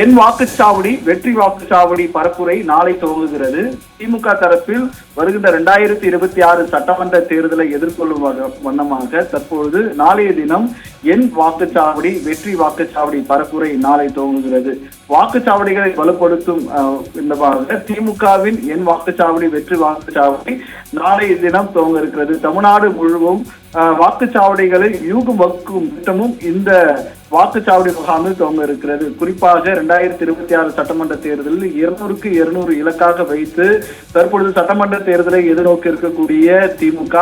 என் வாக்குச்சாவடி வெற்றி வாக்குச்சாவடி பரப்புரை நாளை துவங்குகிறது. திமுக தரப்பில் வருகின்ற இரண்டாயிரத்தி இருபத்தி ஆறு சட்டமன்ற தேர்தலை எதிர்கொள்ளும் வண்ணமாக தற்பொழுது நாளைய தினம் என் வாக்குச்சாவடி வெற்றி வாக்குச்சாவடி பரப்புரை நாளை துவங்குகிறது. வாக்குச்சாவடிகளை வலுப்படுத்தும் விதமாக திமுகவின் என் வாக்குச்சாவடி வெற்றி வாக்குச்சாவடி நாளைய தினம் துவங்க இருக்கிறது தமிழ்நாடு முழுவதும் வாக்குச்சாவடிகளை யூகம் வகுக்கும் திட்டமும் இந்த வாக்குச்சாவடி முகாமில் துவங்க இருக்கிறது. குறிப்பாக இரண்டாயிரத்தி இருபத்தி ஆறு சட்டமன்ற தேர்தலில் இருநூறுக்கு இருநூறு இலக்காக வைத்து தற்பொழுது சட்டமன்ற தேர்தலை எதிர்நோக்கி இருக்கக்கூடிய திமுக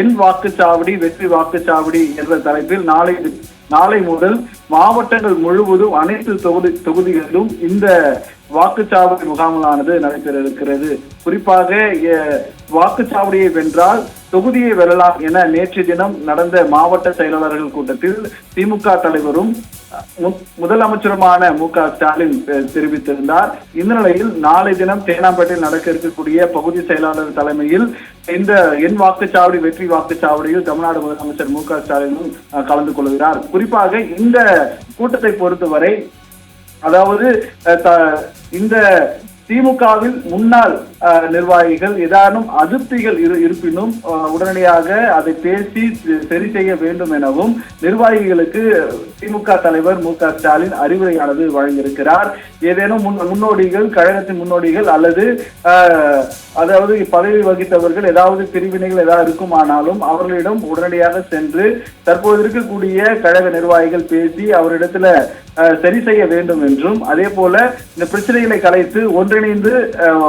என் வாக்குச்சாவடி வெற்றி வாக்குச்சாவடி என்ற தலைப்பில் நாளை நாளை முதல் மாவட்டங்கள் முழுவதும் அனைத்து தொகுதி தொகுதிகளிலும் இந்த வாக்குச்சாவடி முகாம்களானது நடைபெற இருக்கிறது குறிப்பாக வாக்குச்சாவடியை வென்றால் தொகுதியை வெல்லலாம் என நேற்று தினம் நடந்த மாவட்ட செயலாளர்கள் கூட்டத்தில் திமுக தலைவரும் மு- முதலமைச்சருமான மு க ஸ்டாலின் தெரிவித்திருந்தார். இந்த நிலையில் நாளை தினம் தேனாம்பேட்டையில் நடக்க இருக்கக்கூடிய பகுதி செயலாளர் தலைமையில் இந்த என் வாக்குச்சாவடி வெற்றி வாக்குச்சாவடியில் தமிழ்நாடு முதலமைச்சர் மு க ஸ்டாலினும் கலந்து கொள்கிறார். குறிப்பாக இந்த கூட்டத்தை பொறுத்தவரை அதாவது த- இந்த திமுகவில் முன்னாள் நிர்வாகிகள் ஏதானும் அதிருப்திகள் இரு இருப்பினும் உடனடியாக அதை பேசி சரி செய்ய வேண்டும் எனவும் நிர்வாகிகளுக்கு திமுக தலைவர் மு க ஸ்டாலின் அறிவுரையானது வழங்கியிருக்கிறார். ஏதேனும் முன் முன்னோடிகள் கழகத்தின் முன்னோடிகள் அல்லது அதாவது பதவி வகித்தவர்கள் ஏதாவது பிரிவினைகள் ஏதாவது இருக்குமானாலும் அவர்களிடம் உடனடியாக சென்று தற்போது இருக்கக்கூடிய கழக நிர்வாகிகள் பேசி அவரிடத்துல சரி செய்ய வேண்டும் என்றும். அதே போல இந்த பிரச்சனைகளை கலைத்து ஒன்றிணைந்து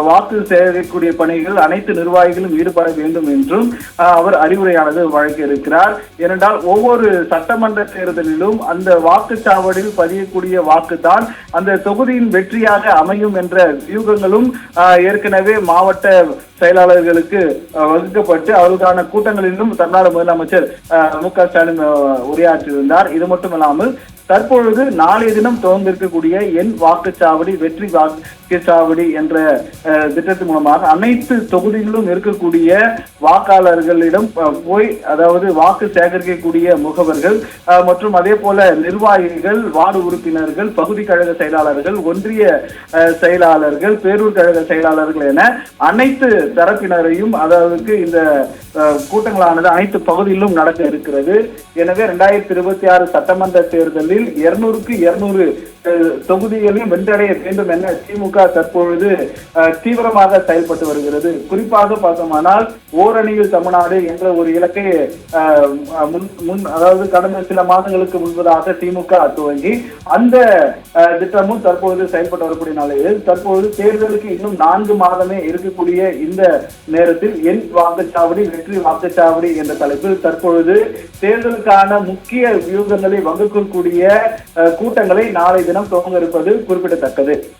வாக்கு சேகரிக்கக்கூடிய பணிகள் அனைத்து நிர்வாகிகளும் ஈடுபட வேண்டும் என்றும் அவர் அறிவுரையானது வழங்கி இருக்கிறார் ஏனென்றால் ஒவ்வொரு சட்டமன்ற தேர்தலிலும் அந்த வாக்குச்சாவடியில் பதியக்கூடிய வாக்கு தான் அந்த தொகுதியின் வெற்றியாக அமையும் என்ற வியூகங்களும் ஏற்கனவே மாவட்ட செயலாளர்களுக்கு வகுக்கப்பட்டு அவர்களுக்கான கூட்டங்களிலும் தமிழ்நாடு முதலமைச்சர் அஹ், மு க ஸ்டாலின் உரையாற்றியிருந்தார். இது மட்டுமல்லாமல் தற்பொழுது நாளைய தினம் துவங்கிருக்கக்கூடிய என் வாக்குச்சாவடி வெற்றி சாவடி என்ற திட்டத்தின் மூலமாக அனைத்து தொகுதிகளிலும் இருக்கக்கூடிய வாக்காளர்களிடம் போய் அதாவது வாக்கு சேகரிக்கக்கூடிய முகவர்கள் மற்றும் அதே போல நிர்வாகிகள் வார்டு உறுப்பினர்கள் பகுதி கழக செயலாளர்கள் ஒன்றிய செயலாளர்கள் பேரூர் கழக செயலாளர்கள் என அனைத்து தரப்பினரையும் அதாவது இந்த கூட்டங்களானது அனைத்து பகுதியிலும் நடக்க இருக்கிறது. எனவே இரண்டாயிரத்தி இருபத்தி ஆறு சட்டமன்ற தேர்தலில் இருநூறுக்கு இருநூறு தொகுதிகளையும் வென்றடைய வேண்டும் என திமுக தற்பொழுது தீவிரமாக செயல்பட்டு வருகிறது. குறிப்பாக பார்த்தோமானால் ஓரணியில் தமிழ்நாடு என்ற ஒரு இலக்கை முன் முன் அதாவது கடந்த சில மாதங்களுக்கு முன்பதாக திமுக துவங்கி அந்த திட்டமும் தற்பொழுது செயல்பட்டு வரக்கூடிய நிலையில் தற்பொழுது தேர்தலுக்கு இன்னும் நான்கு மாதமே இருக்கக்கூடிய இந்த நேரத்தில் என் வாக்குச்சாவடி வெற்றி வாக்குச்சாவடி என்ற தலைப்பில் தற்பொழுது தேர்தலுக்கான முக்கிய வியூகங்களை வகுக்கக்கூடிய கூட்டங்களை நாளை தினம் துவங்க இருப்பது குறிப்பிடத்தக்கது.